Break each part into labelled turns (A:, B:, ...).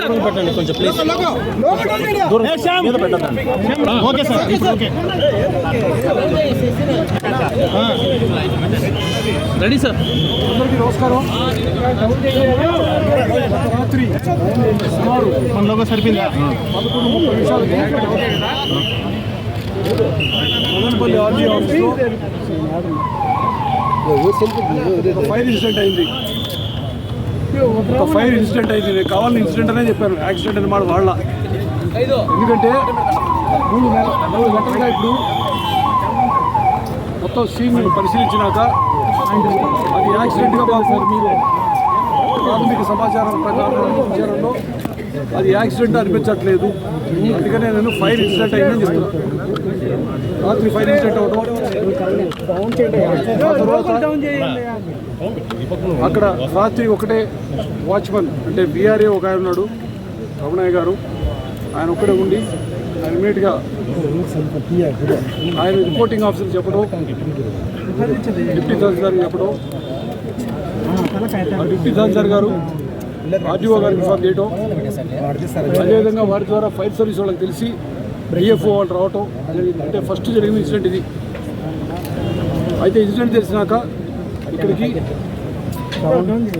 A: దూరం పెట్టండి కొంచెం ప్లీజ్ దూరం మీద పెట్టండి. Okay sir okay ready sir.
B: అందరికీ నమస్కారం. రాత్రి సుమారు
A: మన లోగో సరిపోయిందా?
B: పదకొండు ముప్పై నిమిషాలకి మదనపల్లి ఆర్మీ ఆఫీస్లో ఒక ఫైర్ ఇన్సిడెంట్ అయింది. ఒక ఫైర్ ఇన్సిడెంట్ అయింది కావాలని ఇన్సిడెంట్ అనే చెప్పారు యాక్సిడెంట్ అని మాట వాళ్ళ. ఎందుకంటే మూడు మూడు గంటలుగా ఇప్పుడు మొత్తం సీన్ పరిశీలించినాక అది యాక్సిడెంట్గా బాగుంది మీరు. ప్రాథమిక సమాచారం ప్రకారం అది యాక్సిడెంట్ అనిపించట్లేదు. అందుకనే నేను ఫైర్ ఇన్సిడెంట్ అయిందని చెప్తున్నాను రాత్రి ఫైర్ ఇన్సిడెంట్ అవడం తర్వాత అక్కడ రాత్రి ఒకటే వాచ్మెన్ అంటే బీఆర్ఏ ఒక ఆయన ఉన్నాడు రమణయ్య గారు. ఆయన ఒక్కడే ఉండి ఆయన ఇమీడియట్గా ఆయన రిపోర్టింగ్ ఆఫీసర్ చెప్పడం డిప్యూటీ తహసీల్దార్ చెప్పడం ఆ డిప్యూటీ తహసీల్దార్ గారు ఆర్డీఓ గారికి ఇన్ఫార్మ్ చేయడం అదేవిధంగా వారి ద్వారా ఫైర్ సర్వీస్ వాళ్ళకి తెలిసి డిఎఫ్ఓ వాళ్ళు రావటం జరిగింది అంటే ఫస్ట్ జరిగిన ఇన్సిడెంట్ ఇది. అయితే ఇన్సిడెంట్ తెలిసినాక ఇక్కడికి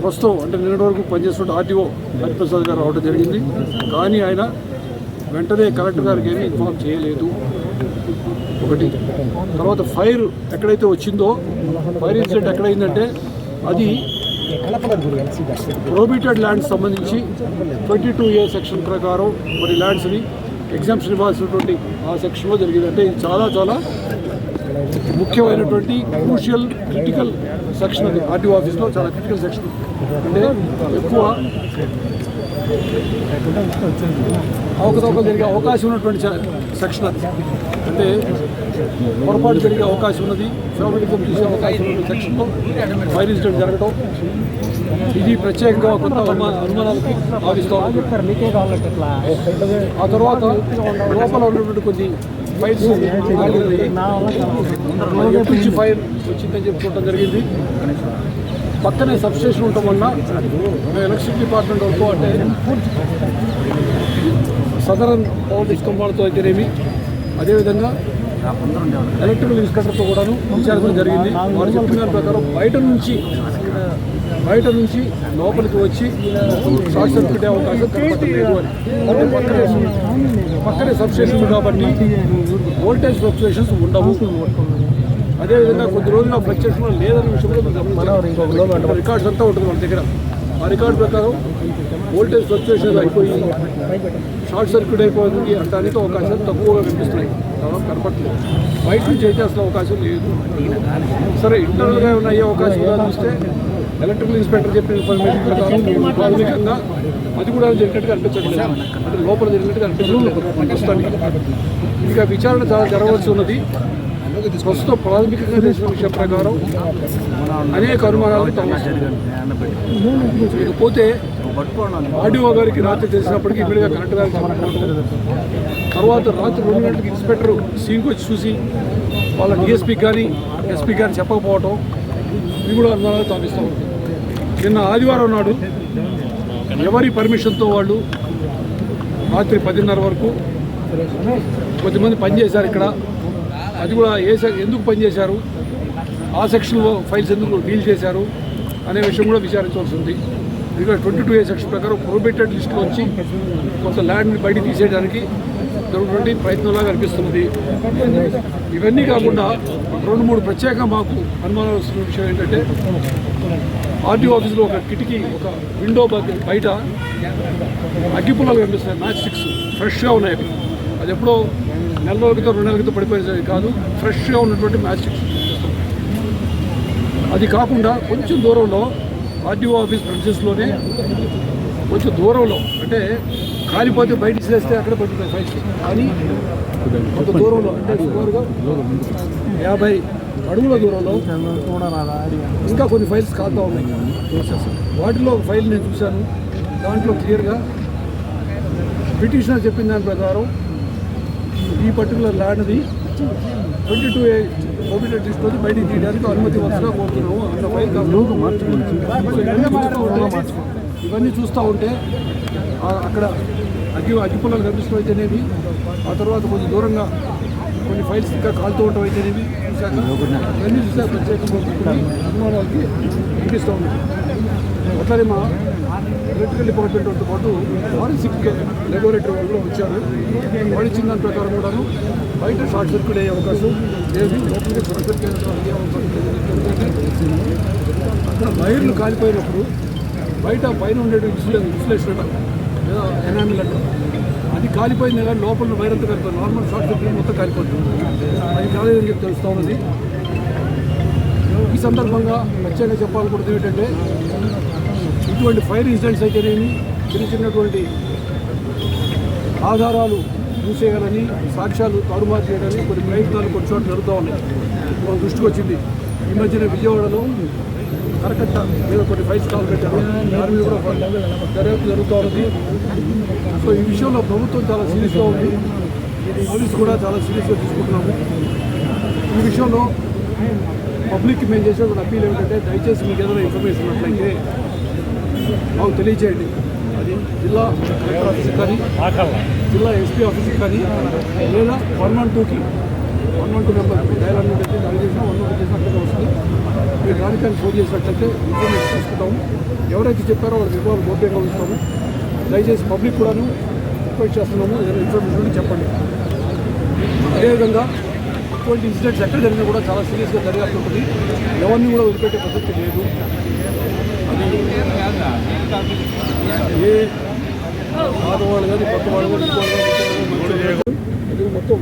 B: ప్రస్తుతం అంటే నిన్నటి వరకు పనిచేస్తున్న ఆర్టీఓ హరిప్రసాద్ గారు రావడం జరిగింది. కానీ ఆయన వెంటనే కలెక్టర్ గారికి ఏమీ ఇన్ఫార్మ్ చేయలేదు. ఒకటి. తర్వాత ఫైర్ ఎక్కడైతే వచ్చిందో ఫైర్ ఇన్సిడెంట్ ఎక్కడైందంటే అది ప్రోబిటెడ్ ల్యాండ్స్ సంబంధించి ట్వంటీ టూ ఏ సెక్షన్ ప్రకారం మరి ల్యాండ్స్ని ఎగ్జామ్షన్ ఇవ్వాల్సినటువంటి ఆ సెక్షన్లో జరిగింది. అంటే ఇది చాలా చాలా ముఖ్యమైనటువంటి క్రూషియల్ క్రిటికల్ సెక్షన్ అది. ఆర్టీఓ ఆఫీస్లో చాలా క్రిటికల్ సెక్షన్ అంటే ఎక్కువ అవకతవకలు జరిగే అవకాశం ఉన్నటువంటి సెక్షన్ అది. అంటే పొరపాటు జరిగే అవకాశం ఉన్నది ఫేవరెటిజం చేసే అవకాశం ఉన్న సెక్షన్లో ఫైర్ ఇన్సిడెంట్ జరగడం ఇది ప్రత్యేకంగా కొంత అనుమా- భావిస్తాం. ఆ తర్వాత లోపల ఉన్నటువంటి కొన్ని ఫైర్స్ నుంచి ఫైర్ వచ్చిందని చెప్పి జరిగింది. పక్కనే సబ్స్టేషన్ ఉండటం వల్ల మేము డిపార్ట్మెంట్ వరకు అంటే సదరన్ పవర్ స్తంభాలతో అయితేనేమి అదేవిధంగా ఎలక్ట్రికల్ ఇన్స్పెక్టర్తో కూడాను విచారించడం జరిగింది. వారు చెప్పిన దాని ప్రకారం బయట నుంచి బయట నుంచి లోపలికి వచ్చి షార్ట్ సర్క్యూట్ అవకాశం కనపడలేదు అని. పక్కనే పక్కనే సబ్స్టేషన్ కాబట్టి వోల్టేజ్ ఫ్లక్చుయేషన్స్ ఉండవు. అదేవిధంగా కొద్ది రోజులు ఆ ఫ్లక్చుయేషన్ లేదన్న విషయంలో. రికార్డ్స్ అంతా ఉంటుంది మన దగ్గర. ఆ రికార్డ్ ప్రకారం వోల్టేజ్ ఫ్లక్చుయేషన్ అయిపోయి షార్ట్ సర్క్యూట్ అయిపోయింది అంటానికి అవకాశాలు తక్కువగా కనిపిస్తున్నాయి. దాదాపు కనపడలేదు బయట నుంచి అయితే అసలు అవకాశం లేదు. సరే ఇంటర్నల్గా ఏమైనా అయ్యే అవకాశం చూస్తే ఎలక్ట్రికల్ ఇన్స్పెక్టర్ చెప్పిన ఇన్ఫర్మేషన్ ప్రకారం ప్రాథమికంగా అది కూడా జరిగినట్టుగా అనిపించట్లేదు. అంటే లోపల జరిగినట్టుగా అనిపించట్లేదు. ప్రస్తుతానికి. ఇంకా విచారణ చాలా జరగవలసి ఉన్నది. ప్రస్తుతం ప్రాథమికంగా తెలిసిన విషయం ప్రకారం అనేక అనుమానాలు ఇకపోతే ఆర్డీఓ గారికి రాత్రి తెలిసినప్పటికీ ఇమ్మీడియట్గా కరెంట్ గారికి తర్వాత రాత్రి రెండు గంటలకు ఇన్స్పెక్టర్ సీన్కి వచ్చి చూసి వాళ్ళ డిఎస్పీ కానీ ఎస్పీ కానీ చెప్పకపోవటం ఇవి కూడా అనుమానాలు తాపిస్తూ ఉంది నిన్న ఆదివారం నాడు ఎవరి పర్మిషన్తో వాళ్ళు రాత్రి పదిన్నర వరకు కొద్దిమంది పనిచేశారు ఇక్కడ. అది కూడా ఏ ఎందుకు పనిచేశారు? ఆ సెక్షన్లో ఫైల్స్ ఎందుకు డీల్ చేశారు? అనే విషయం కూడా విచారించవలసి ఉంది. ఎందుకంటే ట్వంటీ టూ ఏ సెక్షన్ ప్రకారం ప్రొబేటెడ్ లిస్టులో వచ్చి కొంత ల్యాండ్ని బయట తీసేయడానికి జరుగుతున్నటువంటి ప్రయత్నంలాగా అనిపిస్తున్నది ఇవన్నీ కాకుండా రెండు మూడు ప్రత్యేక మాకు అనుమానాలు వస్తున్న విషయం ఏంటంటే ఆర్టీఓ ఆఫీస్లో ఒక కిటికీ ఒక విండో బయట అగ్గిపుల్లలు కనిపిస్తున్నాయి. మ్యాచ్ స్టిక్స్ ఫ్రెష్గా ఉన్నాయి అవి. అది ఎప్పుడో నెల రోజుల క్రితం రెండు నెలల క్రితం పడిపోయేది కాదు. ఫ్రెష్గా ఉన్నటువంటి మ్యాచ్ అది కాకుండా కొంచెం దూరంలో ఆర్టీఓ ఆఫీస్ ప్రిన్సెస్లోనే కొంచెం దూరంలో అంటే కాలిపోతే బయట చేస్తే అక్కడ పడుతుంది ఫైల్స్ కానీ కొంత దూరంలో అంటే సుమారుగా యాభై అడుగుల దూరంలో ఇంకా కొన్ని ఫైల్స్ కాతా ఉన్నాయి. వాటిలో ఒక ఫైల్ నేను చూశాను. దాంట్లో క్లియర్గా పిటిషనర్ చెప్పిన దాని ప్రకారం ఈ పర్టికులర్ ల్యాండ్ది ట్వంటీ టూ ఏ తీసుకొని బయటికి తీయడానికి అనుమతి వస్తున్నా కోరుతున్నాము ఇవన్నీ చూస్తూ ఉంటే ఇవన్నీ చూస్తూ ఉంటే ఆ- అక్కడ అగ్గి అగ్గిపుల్లలు కనిపిస్తూ అయితేనేవి ఆ తర్వాత కొంచెం దూరంగా కొన్ని ఫైల్స్ ఇంకా కాలుతూ ఉండటం అయితేనేవి చూశాక ఇవన్నీ చూసాక ప్రత్యేకంగా అనుమానాలకి అనిపిస్తూ ఉంది. అట్లానే మా ఎలక్ట్రికల్ డిపార్ట్మెంట్తో పాటు ఫారెన్సిక్ లెబొరేటరీ వాళ్ళు కూడా వచ్చారు. వాళ్ళు ఇచ్చిన దాని ప్రకారం కూడాను బయట షార్ట్ సర్క్యూట్ అయ్యే అవకాశం లేదు. లోపలికి షార్ట్ సర్క్యూట్ అయ్యే అవకాశం అక్కడ వైర్లు కాలిపోయినప్పుడు బయట పైన ఉండే ఇన్సులేషన్ లేదా ఎనామిల్ అట. అది కాలిపోయింది కానీ లోపల వైర్ అంతా కాలిపోయింది నార్మల్ షార్ట్ సర్క్యూట్ మొత్తం కాలిపోతుంది. అది కాలేదని చెప్పి తెలుస్తూ ఉన్నది. ఈ సందర్భంగా ప్రత్యేకంగా చెప్పాలనుకుంటుంది ఏంటంటే ఇటువంటి ఫైర్ ఇన్సిడెంట్స్ అయితేనేమి? చిన్న చిన్నటువంటి ఆధారాలు మూసేయాలని సాక్ష్యాలు తారుమారు చేయాలని కొన్ని ప్రయత్నాలు కొన్ని చోట్ల జరుగుతూ ఉన్నాయి. మన దృష్టికి వచ్చింది. ఈ మధ్యన విజయవాడలో కరకట్ట మీద కొన్ని ఫైల్స్ కాల్ పెట్టారు దాని మీద కూడా దర్యాప్తు జరుగుతూ ఉంది సో ఈ విషయంలో ప్రభుత్వం చాలా సీరియస్గా ఉంది. పోలీసు కూడా చాలా సీరియస్గా తీసుకుంటున్నాము ఈ విషయంలో పబ్లిక్కి మేము చేసే ఒక అప్పీల్ ఏమిటంటే దయచేసి మీకు ఏదైనా ఇన్ఫర్మేషన్ ఉన్నట్లయితే మాకు తెలియజేయండి. అది జిల్లా కలెక్టర్ ఆఫీస్కి కానీ జిల్లా ఎస్పీ ఆఫీస్కి కానీ లేదా వన్ వన్ టూకి one one two number dial hundred అయితే దాని చేసినా వన్ వన్ చేసినట్లయితే వస్తుంది. మీరు దానికని ఫోన్ చేసినట్లయితే ఇన్ఫర్మేషన్ తీసుకుంటాము. ఎవరైతే చెప్పారో వాళ్ళ వివరాలు గోప్యంగా ఉంచుతాము. దయచేసి పబ్లిక్ కూడాను రిక్వెస్ట్ చేస్తున్నాము. ఏదైనా ఇన్ఫర్మేషన్ చెప్పండి. అదేవిధంగా ఇటువంటి ఇన్సిడెంట్స్ ఎక్కడ జరిగినా కూడా చాలా సీరియస్గా దర్యాప్తు ఉంటుంది. ఎవరిని కూడా వదిలిపెట్టే ప్రసక్తి లేదు. ఏ ఆడవాళ్ళు వాళ్ళు కానీ వాళ్ళు కానీ, మొత్తం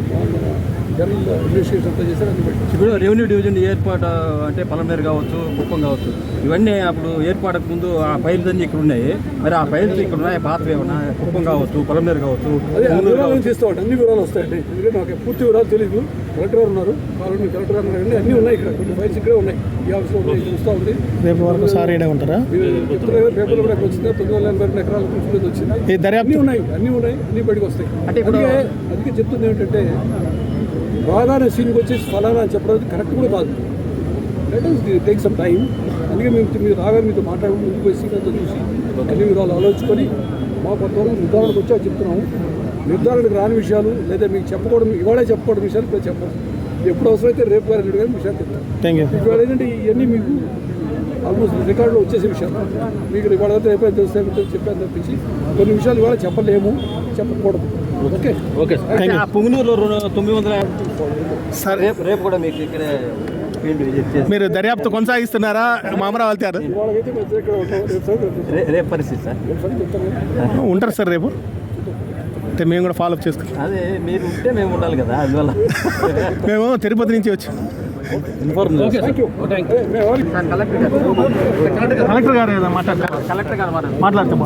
B: జనరల్ ఇన్వెస్టిగేషన్ అంతా చేశారు అది పెట్టి.
C: ఇప్పుడు రెవెన్యూ డివిజన్ ఏర్పాటు అంటే పలమేరు కావచ్చు కుప్పం కావచ్చు ఇవన్నీ అప్పుడు ఏర్పాటుకు ముందు ఆ ఫైల్స్ అన్ని ఇక్కడ ఉన్నాయి. మరి ఆ ఫైల్స్ ఇక్కడ ఉన్నాయి పాతవి ఏమన్నా కుప్పం కావచ్చు పలమేరు కావచ్చు
B: వివరాలు
C: కావచ్చు.
B: తీస్తామండి అన్ని వివరాలు వస్తాయండి. ఎందుకంటే నాకు పూర్తి వివరాలు తెలియదు కలెక్టర్ గారు ఉన్నారు కావాలంటే కలెక్టర్ గారు ఉన్నారు అన్నీ ఉన్నాయి ఇక్కడ. కొన్ని ఫైల్స్ ఇక్కడే ఉన్నాయి. ఈ ఆఫీస్లో ఉన్నాయి చూస్తూ ఉంది.
A: రేపు వరకు సార్ ఈడే ఉంటారా?
B: పేపర్లో కూడా వచ్చిందా తొమ్మిది వందల ఎనభై రెండు ఎకరాల కృషి వచ్చింది. అన్నీ ఉన్నాయి అన్నీ ఉన్నాయి అన్నీ బయటకు వస్తాయి.
C: అంటే ఇప్పుడు-
B: అందుకే అందుకే చెప్తుంది ఏంటంటే బాగానే సీన్కి వచ్చేసి ఫలానా అని చెప్పడం కరెక్ట్ కూడా కాదు. Let us take some time అందుకే మేము మీరు రాగానే మీతో మాట్లాడి ముందుకు పోయి సీన్ అంతా చూసి అన్ని విధాలు ఆలోచించుకొని మా కొంతవరకు నిర్ధారణకు వచ్చి చెప్తున్నాము. నిర్ధారణకు రాని విషయాలు లేదా మీకు చెప్పకూడదు ఇవాళే చెప్పకూడదు విషయాలు ఇప్పుడు చెప్పండి ఎప్పుడు అవసరమైతే రేపు గారు ఎల్లుండి గారు విషయాలు చెప్తాను
A: థ్యాంక్ యూ
B: ఇవాళ ఏంటంటే ఇవన్నీ మీకు ఆల్మోస్ట్ రికార్డులో వచ్చేసే విషయాలు. మీకు ఇవాళ రేపు తెలిస్తే చెప్పాను తప్పించి కొన్ని విషయాలు ఇవాళ చెప్పలేము చెప్పకూడదు. ఓకే.
C: ఓకే.
A: You.
C: ఆ పుంగనూరులో తొమ్మిది వందల
A: సార్
C: రేపు రేపు కూడా మీకు ఇక్కడే
A: మీరు దర్యాప్తు కొనసాగిస్తున్నారా? మా అమరావతి గారు
B: రేపు సార్
C: పరిస్థితి సార్.
B: సార్
A: ఉంటారు సార్ రేపు? అంటే మేము కూడా ఫాలోఅప్ చేసుకుంటాం.
C: అదే మీరు ఉంటే మేము ఉండాలి కదా అందువల్ల.
A: మేము తిరుపతి నుంచి వచ్చి.
C: కలెక్టర్ గారు.
A: కలెక్టర్ గారు.
C: కలెక్టర్ గారు.
A: మాట్లాడతాం.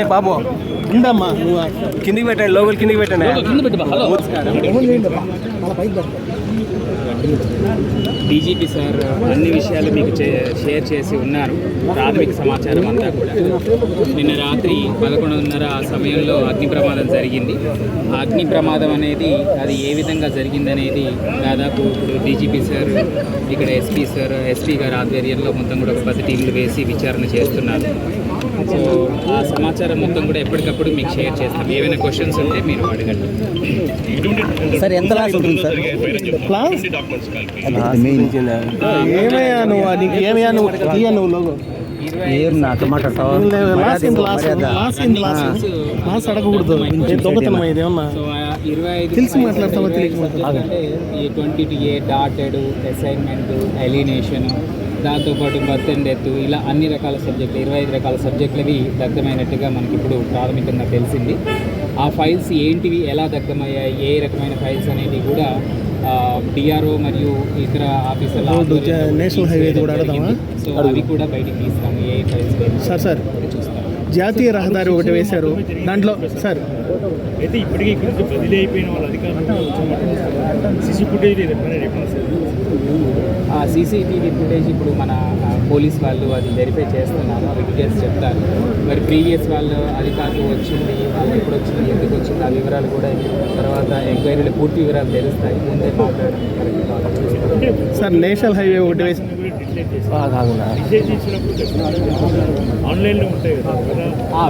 C: ఏ బాబు.
A: ఉండమ్మా నువ్వు
C: కిందికి పెట్టండి లోపల కిందికి పెట్టండి.
D: డీజీపీ సార్ అన్ని విషయాలు మీకు షేర్ చేసి ఉన్నారు. ప్రాథమిక సమాచారం అంతా కూడా. నిన్న రాత్రి పదకొండున్నర ఆ సమయంలో అగ్ని ప్రమాదం జరిగింది. ఆ అగ్ని ప్రమాదం అనేది అది ఏ విధంగా జరిగిందనేది దాదాపు ఇప్పుడు డీజీపీ సార్ ఇక్కడ ఎస్పీ సార్ ఎస్పీ గారి ఆధ్వర్యంలో మొత్తం కూడా ఒక పది టీంలు వేసి విచారణ చేస్తున్నారు. సో ఆ సమాచారం మొత్తం కూడా ఎప్పటికప్పుడు మీకు షేర్ చేస్తాం. ఏమైనా క్వశ్చన్స్ ఉంటే మీరు అడగండి.
C: సార్ ఎంత లాస్ ఉంటుంది సార్?
A: ఏమయ్యా నువ్వు? నీకు ఏమయ్యా నువ్వు? తీయ నువ్వు లోగో
C: ఏం నాతో మాట్లాడతావు
A: అడగకూడదు. దొంగతనం తెలిసి మాట్లాడతావా,
D: ట్వంటీ డాటెడ్ అసైన్మెంట్ ఎలినేషన్ దాంతోపాటు బర్త్ అండ్ డెత్ ఇలా అన్ని రకాల సబ్జెక్టులు ఇరవై ఐదు రకాల సబ్జెక్టులవి దగ్ధమైనట్టుగా మనకి ఇప్పుడు ప్రాథమికంగా తెలిసింది. ఆ ఫైల్స్ ఏంటివి ఎలా దగ్ధమయ్యాయి ఏ రకమైన ఫైల్స్ అనేది కూడా డిఆర్ఓ మరియు ఇతర ఆఫీసర్ల? సో అవి కూడా బయటికి తీస్తాము ఏ ఫైల్స్
A: సార్ సార్. జాతీయ రహదారి ఒకటి వేశారు. దాంట్లో సార్.
E: అయితే ఇప్పటికీ ఇక్కడ నుంచి బదిలీ అయిపోయిన వాళ్ళ అధికారులు సిసి ఫుటేజ్ లేదు
D: సీసీటీవీ ఫుటేజ్ ఇప్పుడు మన పోలీస్ వాళ్ళు అది వెరిఫై చేస్తున్నారు అవి డీటెయిల్స్ చెప్తారు. మరి ప్రీవియస్ వాళ్ళు అధికారులు వచ్చింది వాళ్ళు ఎప్పుడు వచ్చింది ఎందుకు వచ్చింది ఆ వివరాలు కూడా తర్వాత ఎంక్వైరీలో పూర్తి వివరాలు తెలుస్తాయి. ముందే మాట్లాడడం కాదు.
A: సార్ నేషనల్ హైవే ఒకటి వేసి
E: ఆన్లైన్లో ఉంటాయి కదా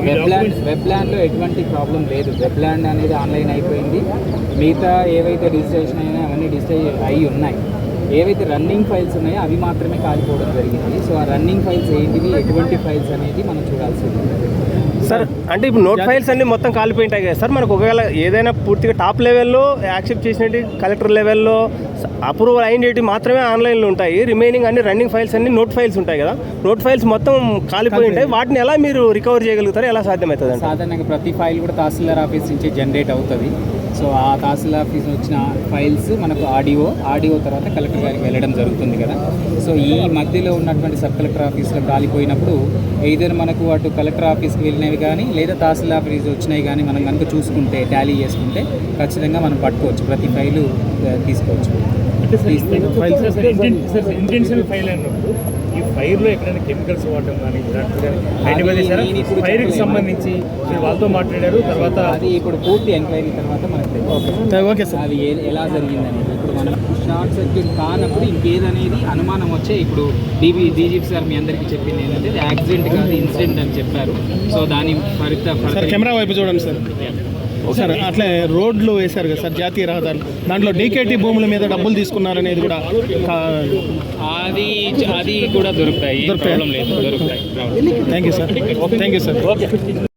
E: కదా
D: వెబ్ ల్యాండ్లో ఎటువంటి ప్రాబ్లం లేదు. వెబ్ ల్యాండ్ అనేది ఆన్లైన్ అయిపోయింది. మిగతా ఏవైతే రిజిస్ట్రేషన్ అయినా అవన్నీ డిజిటల్ అయి ఉన్నాయి. ఏవైతే రన్నింగ్ ఫైల్స్ ఉన్నాయో అవి మాత్రమే కాలిపోవడం జరిగింది. సో ఆ రన్నింగ్ ఫైల్స్ ఏంటివి ఎటువంటి ఫైల్స్ అనేది మనం చూడాల్సింది
F: సార్ అంటే ఇప్పుడు నోట్ ఫైల్స్ అన్ని మొత్తం కాలిపోయింటాయి కదా. సార్ మనకు ఒకవేళ ఏదైనా పూర్తిగా టాప్ లెవెల్లో యాక్సెప్ట్ చేసినట్టు కలెక్టర్ లెవెల్లో అప్రూవల్ అయినవి మాత్రమే ఆన్లైన్లో ఉంటాయి. రిమైనింగ్ అన్ని రన్నింగ్ ఫైల్స్ అన్ని నోట్ ఫైల్స్ ఉంటాయి కదా. నోట్ ఫైల్స్ మొత్తం కాలిపోయి ఉంటాయి. వాటిని ఎలా మీరు రికవర్ చేయగలుగుతారు? ఎలా సాధ్యమవుతుంది
D: సాధారణంగా ప్రతి ఫైల్ కూడా తహసీల్దార్ ఆఫీస్ నుంచి జనరేట్ అవుతుంది. సో ఆ తహసీల్ ఆఫీస్ వచ్చిన ఫైల్స్ మనకు ఆడియో ఆడియో తర్వాత కలెక్టర్ గారికి వెళ్ళడం జరుగుతుంది కదా. సో ఈ మధ్యలో ఉన్నటువంటి సబ్ కలెక్టర్ ఆఫీస్లో గాలిపోయినప్పుడు ఏదైనా మనకు అటు కలెక్టర్ ఆఫీస్కి వెళ్ళినవి కానీ లేదా తహసీల్ ఆఫీస్ వచ్చినవి కానీ మనం కనుక చూసుకుంటే టాలీ చేసుకుంటే ఖచ్చితంగా మనం పట్టుకోవచ్చు. ప్రతి ఫైలు తీసుకోవచ్చు.
E: అంటే సార్ సార్ సార్ ఇంటెన్- సార్ ఇంటెన్షనల్ ఫైల్ అన్నప్పుడు ఈ ఫైర్లో ఎక్కడైనా కెమికల్స్ వాడటం కానీ ఐడెంటిఫై చేశారా? ఫైర్కి. సంబంధించి మీరు వాళ్ళతో మాట్లాడారు తర్వాత
D: అది ఇప్పుడు పూర్తి ఎంక్వైరీ తర్వాత మనకు
A: ఓకే. సార్
D: అది ఎలా జరిగిందనేది. ఇప్పుడు మనం షార్ట్ సర్క్యూట్ కానప్పుడు ఇంకేదనేది అనుమానం వచ్చే ఇప్పుడు డీబీ డీజీపీ సార్ మీ అందరికీ చెప్పింది ఏంటంటే యాక్సిడెంట్ కాదు ఇన్సిడెంట్ అని చెప్పారు. సో దాని ఫలిత
A: కెమెరా వైపు చూడండి సార్ సార్ అట్లే రోడ్లు వేశారు కదా సార్ జాతీయ రహదారులు. దాంట్లో డీకేటీ భూముల మీద డబ్బులు తీసుకున్నారనేది కూడా
D: అది అది కూడా దొరుకుతాయి. దొరుకుతాయి?
A: Thank you sir thank you sir